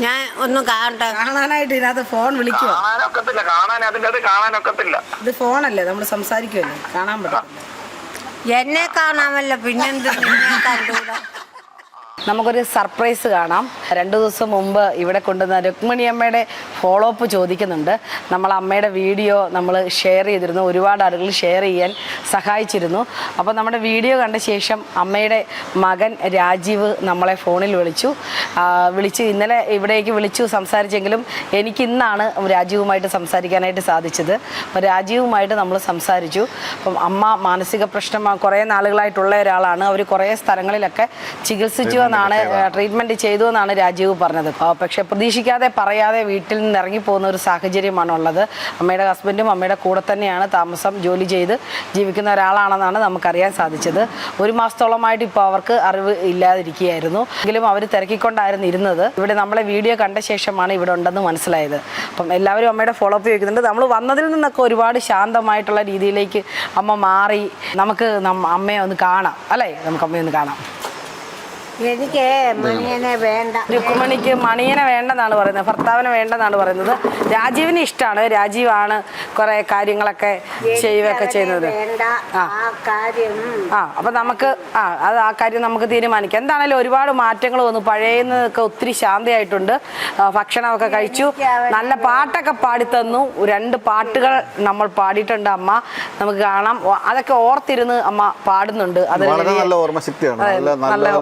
ഞാൻ ഒന്ന് കാണട്ടെ. കാണാനായിട്ട് ഇതിനകത്ത് ഫോൺ വിളിക്കുക കാണാനൊക്കത്തില്ല കാണാൻ അതിന്റെ അത് കാണാനൊക്കത്തില്ല. ഇത് ഫോണല്ലേ നമ്മൾ സംസാരിക്കുമല്ലേ കാണാൻ പറ്റും എന്നെ കാണാമല്ലോ പിന്നെന്ത് നിന്നെ കണ്ടൂടാ? നമുക്കൊരു സർപ്രൈസ് കാണാം. രണ്ട് ദിവസം മുമ്പ് ഇവിടെ കൊണ്ടുവന്ന രുക്മിണി അമ്മയുടെ ഫോളോ അപ്പ് ചോദിക്കുന്നുണ്ട്. നമ്മൾ അമ്മയുടെ വീഡിയോ നമ്മൾ ഷെയർ ചെയ്തിരുന്നു. ഒരുപാട് ആളുകൾ ഷെയർ ചെയ്യാൻ സഹായിച്ചിരുന്നു. അപ്പോൾ നമ്മുടെ വീഡിയോ കണ്ട ശേഷം അമ്മയുടെ മകൻ രാജീവ് നമ്മളെ ഫോണിൽ വിളിച്ചു. വിളിച്ചു ഇന്നലെ ഇവിടേക്ക് വിളിച്ചു സംസാരിച്ചെങ്കിലും എനിക്ക് ഇന്നാണ് രാജീവുമായിട്ട് സംസാരിക്കാനായിട്ട് സാധിച്ചത്. അപ്പോൾ രാജീവുമായിട്ട് നമ്മൾ സംസാരിച്ചു. അപ്പം അമ്മ മാനസിക പ്രശ്നം കുറേ നാളുകളായിട്ടുള്ള ഒരാളാണ്. അവർ കുറേ സ്ഥലങ്ങളിലൊക്കെ ചികിത്സിച്ചു എന്നാണ് ട്രീറ്റ്മെന്റ് ചെയ്തു. എന്നാണ് രാജീവ് പറഞ്ഞത്. പക്ഷെ പക്ഷേ പ്രതീക്ഷിക്കാതെ പറയാതെ വീട്ടിൽ നിന്ന് ഇറങ്ങി പോകുന്ന ഒരു സാഹചര്യമാണ് ഉള്ളത്. അമ്മയുടെ ഹസ്ബൻഡും അമ്മയുടെ കൂടെ തന്നെയാണ് താമസം ജോലി ചെയ്ത് ജീവിക്കുന്ന ഒരാളാണെന്നാണ് നമുക്കറിയാൻ സാധിച്ചത്. ഒരു മാസത്തോളമായിട്ട് ഇപ്പോൾ അവർക്ക് അറിവ് ഇല്ലാതിരിക്കുകയായിരുന്നു. എങ്കിലും അവർ തിരക്കിക്കൊണ്ടായിരുന്നു ഇരുന്നത്. ഇവിടെ നമ്മളെ വീഡിയോ കണ്ട ശേഷമാണ് ഇവിടെ ഉണ്ടെന്ന് മനസ്സിലായത്. അപ്പം എല്ലാവരും അമ്മയുടെ ഫോളോ അപ്പ് ചോദിക്കുന്നുണ്ട്. നമ്മൾ വന്നതിൽ നിന്നൊക്കെ ഒരുപാട് ശാന്തമായിട്ടുള്ള രീതിയിലേക്ക് അമ്മ മാറി. നമുക്ക് അമ്മയെ ഒന്ന് കാണാം. അല്ലേ? നമുക്ക് അമ്മയെ ഒന്ന് കാണാം. എനിക്ക് മണിയനെ വേണ്ട. രുക്കുമണിക്ക് മണിയനെ വേണ്ടെന്നാണ് പറയുന്നത്. ഭർത്താവിനെ വേണ്ടെന്നാണ് പറയുന്നത്. രാജീവിന് ഇഷ്ടമാണ് രാജീവാണ് കുറെ കാര്യങ്ങളൊക്കെ ചെയ്യുകയൊക്കെ ചെയ്യുന്നത്. ആ. ആ കാര്യം. ആ അപ്പൊ നമുക്ക് ആ അത് ആ കാര്യം നമുക്ക് തീരുമാനിക്കാം. എന്താണേലും ഒരുപാട് മാറ്റങ്ങൾ വന്നു. പഴയതൊക്കെ ഒത്തിരി ശാന്തയായിട്ടുണ്ട്. ഭക്ഷണമൊക്കെ കഴിച്ചു. നല്ല പാട്ടൊക്കെ പാടിത്തന്നു രണ്ട് പാട്ടുകൾ നമ്മൾ പാടിയിട്ടുണ്ട് അമ്മ. നമുക്ക് കാണാം. അതൊക്കെ ഓർത്തിരുന്ന് അമ്മ പാടുന്നുണ്ട്. അത് നല്ല ഓർമ്മശക്തിയാണ് നല്ല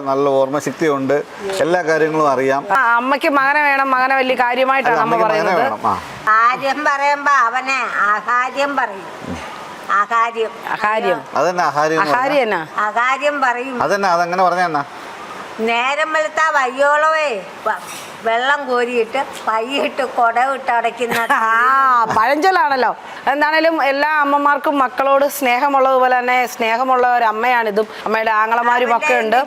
നല്ല നല്ല- ഉണ്ട് എല്ലാ കാര്യങ്ങളും അറിയാം. ആ, അമ്മയ്ക്ക് മകനെ വേണം. മകനെ വലിയ കാര്യമായിട്ടാണ് അമ്മ അമ്മയ്ക്ക് മകനെ പറയുന്നത്. വേണം. ആ. കാര്യം പറയുമ്പോ അവനെ ആഹാര്യം പറയും. ആഹാര്യം. അകാര്യം അതന്നെ ആഹാരം എന്ന് പറഞ്ഞാ. എന്നാ? അകാര്യം പറയും. അതന്നെ അതങ്ങനെ പറഞ്ഞ നേരം വെളുത്താ വയ്യോളവേ. വ- വെള്ളം കോരിയിട്ട് പയ്യിട്ട് കുടവിട്ട് അടയ്ക്കുന്ന ആ പഴഞ്ചൊല്ലാണല്ലോ. എന്താണേലും എല്ലാ അമ്മമാർക്കും മക്കളോട് സ്നേഹമുള്ളതുപോലെ തന്നെ സ്നേഹമുള്ള ഒരു അമ്മയാണിതും. അമ്മയുടെ ആങ്ങളമാരും ഒക്കെ ഉണ്ട്.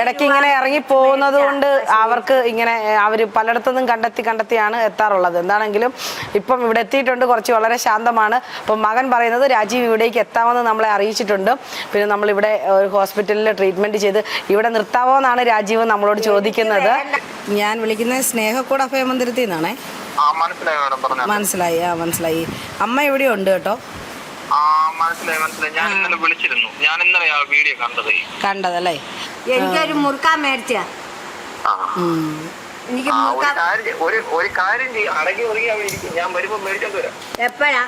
ഇടയ്ക്ക് ഇങ്ങനെ ഇറങ്ങി പോകുന്നത് കൊണ്ട് അവർക്ക് ഇങ്ങനെ അവർ പലയിടത്തുനിന്നും കണ്ടെത്തി കണ്ടെത്തിയാണ് എത്താറുള്ളത്. എന്താണെങ്കിലും ഇപ്പം ഇവിടെ എത്തിയിട്ടുണ്ട്. കുറച്ച് വളരെ ശാന്തമാണ്. അപ്പം മകൻ പറയുന്നത് രാജീവ് ഇവിടേക്ക് എത്താമെന്ന് നമ്മളെ അറിയിച്ചിട്ടുണ്ട്. പിന്നെ നമ്മളിവിടെ ഒരു ഹോസ്പിറ്റലിൽ ട്രീറ്റ്മെന്റ് ചെയ്ത് ഇവിടെ നിർത്താവോ എന്നാണ് രാജീവ് നമ്മളോട് ചോദിക്കുന്നത്. ഞാൻ വിളിക്കുന്നത് സ്നേഹക്കൂട അഭയമന്ദിരത്തിൽ നിന്നാണേ. ആ മനസ്സിലായി ആ മനസ്സിലായി. അമ്മ ഇവിടെ ഉണ്ട് കേട്ടോ? ആ മനസ്സിലായി മനസ്സിലായി. ഞാൻ ഇന്നലെ വിളിച്ചിരുന്നു. ഞാൻ ഇന്നലെ ആ വീഡിയോ കണ്ടത്. കണ്ടതല്ലേ? എനിക്കൊരു മുറുക്കാൻ മേടിച്ച. എനിക്ക് ഒരു ഒരു കാര്യം ചെയ്യും. അടങ്ങി ഒതുങ്ങി അവിടെ ഇരിക്കും. ഞാൻ വരുമ്പോ മേടിച്ചോണ്ട് വരാം. എപ്പോഴാ?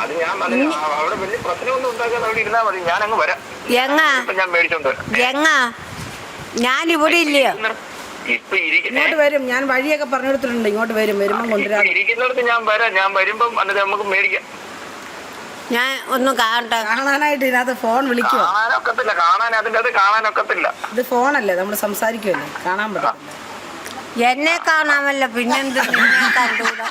അത് ഞാൻ അവിടെ വലിയ പ്രശ്നമൊന്നും ഉണ്ടാക്കാതെ അവിടെ ഇരുന്നാ മതി. ഞാൻ അങ്ങ് വരാം. എങ്ങാ? ഞാൻ മേടിച്ചോണ്ട് വരാം. ഞാൻ ഇവിടെ ഇല്ലയോ? ഇങ്ങോട്ട് വരും. ഞാൻ വഴിയൊക്കെ പറഞ്ഞു കൊടുത്തിട്ടുണ്ട് ഇങ്ങോട്ട് വരും. വരുമ്പം കൊണ്ടുവരാം. ഇരിക്കുന്നിടത്ത് ഞാൻ വരാം. ഞാൻ വരുമ്പം എന്നിട്ട് നമുക്ക് മേടിക്കാം. ഞാൻ ഒന്ന് കാണട്ടെ. കാണാനായിട്ട് ഇതിനകത്ത് ഫോൺ വിളിക്കുക കാണാനൊക്കത്തില്ല. കാണാൻ അതിന്റെ അത് കാണാനൊക്കത്തില്ല. ഇത് ഫോണല്ലേ? നമ്മൾ സംസാരിക്കുമല്ലേ കാണാൻ പറ്റില്ല എന്നെ കാണാമല്ലോ. പിന്നെന്ത് നിന്നെ കണ്ടൂടാ?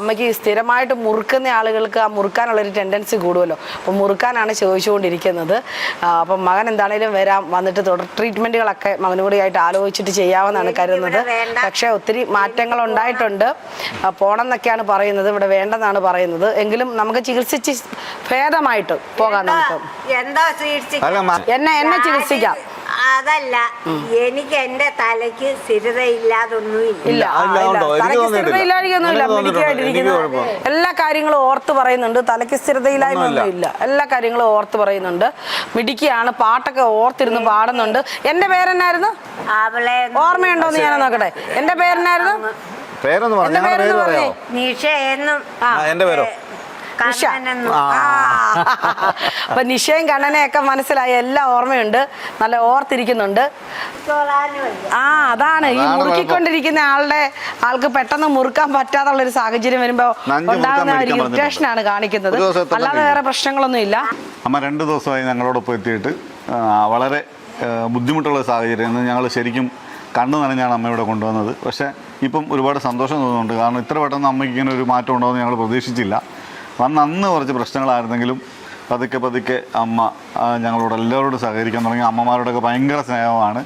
അമ്മയ്ക്ക് സ്ഥിരമായിട്ട് മുറുക്കുന്ന ആളുകൾക്ക് ആ മുറുക്കാനുള്ളൊരു ടെൻഡൻസി കൂടുമല്ലോ. അപ്പം മുറുക്കാനാണ് ചോദിച്ചുകൊണ്ടിരിക്കുന്നത്. അപ്പം മകൻ എന്താണേലും വരാം വന്നിട്ട് തുടർ ട്രീറ്റ്മെന്റുകളൊക്കെ മകനും കൂടി ആയിട്ട് ആലോചിച്ചിട്ട് ചെയ്യാമെന്നാണ് കരുതുന്നത്. പക്ഷേ ഒത്തിരി മാറ്റങ്ങൾ ഉണ്ടായിട്ടുണ്ട് പോകണം എന്നൊക്കെയാണ് പറയുന്നത് ഇവിടെ വേണ്ടെന്നാണ് പറയുന്നത്. എങ്കിലും നമുക്ക് ചികിത്സിച്ച് ഭേദമായിട്ട് പോകാം നമുക്ക്. എന്നെ എന്നെ ചികിത്സിക്കാം. അതല്ല എനിക്ക് എന്റെ തലയ്ക്ക് സ്ഥിരതയില്ലാതൊന്നുമില്ല. കുഴപ്പം. എല്ലാ കാര്യങ്ങളും ഓർത്ത് പറയുന്നുണ്ട്. തലയ്ക്ക് സ്ഥിരതയില്ലായ്മ ഒന്നും ഇല്ല എല്ലാ കാര്യങ്ങളും ഓർത്ത് പറയുന്നുണ്ട്. മിടിക്കുകയാണ് പാട്ടൊക്കെ ഓർത്തിരുന്ന് പാടുന്നുണ്ട്. എന്റെ പേരെന്നായിരുന്നു? അവളെ ഓർമ്മയുണ്ടോന്ന് ഞാൻ നോക്കട്ടെ. എന്റെ പേരെന്നായിരുന്നു? പേരൊന്ന് പറഞ്ഞു. എന്റെ പേര്? നിഷ. അപ്പൊ നിഷയും കണ്ണനെയൊക്കെ മനസ്സിലായി എല്ലാം ഓർമ്മയുണ്ട്. നല്ല ഓർത്തിരിക്കുന്നുണ്ട്. ആ അതാണ്. ഈ മുറുക്കിക്കൊണ്ടിരിക്കുന്ന ആളുടെ ആൾക്ക് പെട്ടെന്ന് മുറുക്കാൻ പറ്റാത്തുള്ള ഒരു സാഹചര്യം വരുമ്പോ ഉണ്ടാകുന്ന ഒരു ഇറിറ്റേഷൻ ആണ് കാണിക്കുന്നത്. അല്ലാതെ വേറെ പ്രശ്നങ്ങളൊന്നും ഇല്ല. അമ്മ രണ്ട് ദിവസമായി ഞങ്ങളോടൊപ്പം എത്തിയിട്ട് വളരെ ബുദ്ധിമുട്ടുള്ള സാഹചര്യം. എന്ന് ഞങ്ങൾ ശരിക്കും കണ്ണു നനഞ്ഞാണ് അമ്മ ഇവിടെ കൊണ്ടുവന്നത്. പക്ഷേ ഇപ്പം ഒരുപാട് സന്തോഷം തോന്നുന്നുണ്ട്. കാരണം ഇത്ര പെട്ടെന്ന് അമ്മയ്ക്ക് ഇങ്ങനെ ഒരു മാറ്റം ഉണ്ടാകുമെന്ന് ഞങ്ങൾ പ്രതീക്ഷിച്ചില്ല. വന്ന് അന്ന് കുറച്ച് പ്രശ്നങ്ങളായിരുന്നെങ്കിലും പതുക്കെ പതുക്കെ അമ്മ ഞങ്ങളോട് എല്ലാവരോടും സഹകരിക്കാൻ തുടങ്ങി. അമ്മമാരോടൊക്കെ ഭയങ്കര സ്നേഹമാണ്.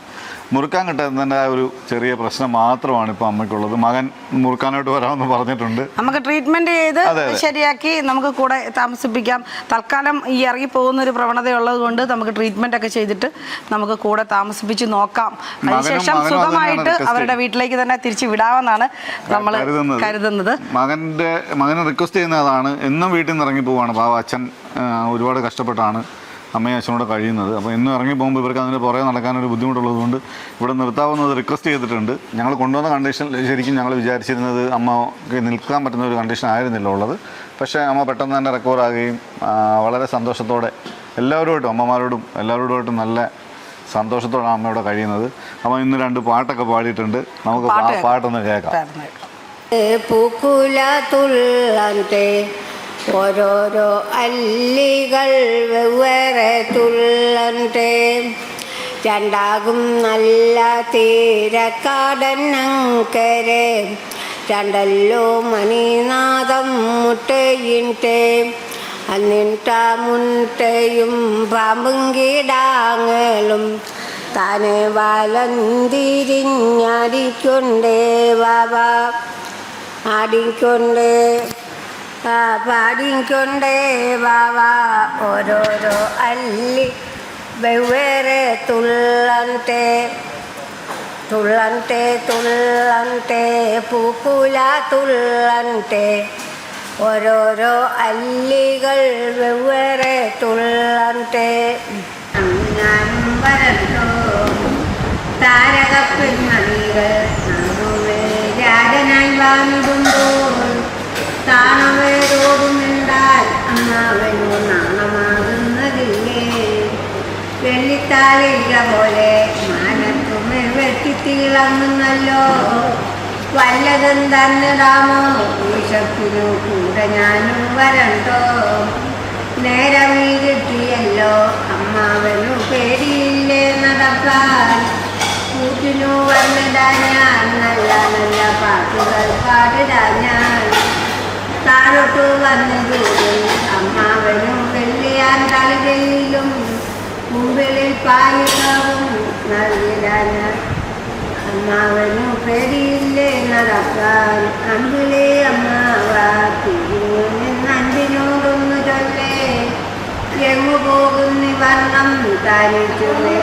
മുറുക്കാൻ കിട്ടുന്നതിന്റെ ആ ഒരു ചെറിയ പ്രശ്നം മാത്രമാണ് ഇപ്പോൾ അമ്മയ്ക്കുള്ളത്. മകൻ മുറുക്കാനായിട്ട് വരാമെന്ന് പറഞ്ഞിട്ടുണ്ട്. നമുക്ക് ട്രീറ്റ്മെന്റ് ചെയ്ത്. ശരിയാക്കി നമുക്ക് കൂടെ താമസിപ്പിക്കാം. തൽക്കാലം ഈ ഇറങ്ങി പോകുന്ന ഒരു പ്രവണതയുള്ളത് കൊണ്ട് നമുക്ക് ട്രീറ്റ്മെന്റ് ഒക്കെ ചെയ്തിട്ട് നമുക്ക് കൂടെ താമസിപ്പിച്ച് നോക്കാം. അതിനുശേഷം സുഖമായിട്ട് അവരുടെ വീട്ടിലേക്ക് തന്നെ തിരിച്ചു വിടാമെന്നാണ് നമ്മൾ കരുതുന്നത്. മകന്റെ മകനെ റിക്വസ്റ്റ് ചെയ്യുന്നതാണ് എന്നും വീട്ടിൽ നിന്ന് ഇറങ്ങി പോവാണ് പാവ അച്ഛൻ ഒരുപാട് കഷ്ടപ്പെട്ടാണ് അമ്മയും അച്ഛനോട് കഴിയുന്നത്. അപ്പോൾ ഇന്ന് ഇറങ്ങി പോകുമ്പോൾ ഇവർക്ക് അതിന്റെ പുറകെ നടക്കാനൊരു ബുദ്ധിമുട്ടുള്ളതുകൊണ്ട് ഇവിടെ നിർത്താവുന്നത് റിക്വസ്റ്റ് ചെയ്തിട്ടുണ്ട്. ഞങ്ങൾ കൊണ്ടുവന്ന കണ്ടീഷൻ ശരിക്കും ഞങ്ങൾ വിചാരിച്ചിരുന്നത് അമ്മയ്ക്ക് നിൽക്കാൻ പറ്റുന്ന ഒരു കണ്ടീഷൻ ആയിരുന്നില്ല ഉള്ളത്. പക്ഷേ അമ്മ പെട്ടെന്ന് തന്നെ റിക്കവർ ആകുകയും വളരെ സന്തോഷത്തോടെ എല്ലാവരോടും അമ്മമാരോടും എല്ലാവരോടുമായിട്ടും നല്ല സന്തോഷത്തോടാണ് അമ്മയോടെ കഴിയുന്നത്. അമ്മ ഇന്ന് രണ്ട് പാട്ടൊക്കെ പാടിയിട്ടുണ്ട്. നമുക്ക്. പാട്ടൊന്ന് കേൾക്കാം. പൂക്കുല ഓരോരോ അല്ലികൾ വെവ്വേറെ തുള്ളണ്ടേ. രണ്ടാകും നല്ല തീരക്കാടന്നങ്കരെ രണ്ടല്ലോ മണിനാഥം മുട്ടയിന്റെ അന്നിട്ട മുട്ടയും പാമ്പും കീടാങ്ങളും താനെ വലന്തിരിഞ്ഞടിക്കൊണ്ടേ ബാബാ ആടിക്കൊണ്ടേ പാടിക്കൊണ്ട് വാവാ ഓരോരോ അല്ലി. വെവ്വേറെ തുള്ളന്തേ തുള്ളന്തേ തുള്ളന്തേ പൂക്കുല തുള്ളന്തേ ഓരോരോ അല്ലികൾ വെവ്വേറെ തുള്ളന്തേ താരകപ്പെൺമണികൾ രാജനായി വാങ്ങിടുമ്പോൾ താണവേരോടുമിണ്ടാൽ വെട്ടിത്തിളങ്ങുന്നല്ലോ വല്ലതും തന്നിടാമോ വിശപ്പിനു കൂടെ ഞാനും വരണ്ടോ? നേരമീ കിട്ടിയല്ലോ അമ്മാവനു പേടിയില്ലേ നടക്കാൻ കൂട്ടിനു വന്നിടാൻ ഞാൻ. നല്ല നല്ല പാട്ടുകൾ പാടിടാൻ ഞാൻ. താഴോട്ടു കൂടി അമ്മാവനും വെള്ളിയാൻ തളികയിലും മുമ്പിളിൽ പായുകവും. നൽകിടാ ഞാൻ അമ്മാവനു പേടിയില്ലേ നടക്കാൻ? അമ്പിളി അമ്മാവ അഞ്ചിനോടൊന്നു ചൊല്ലേ. എങ്ങു പോകുന്നി വർണം തനിച്ചുമേ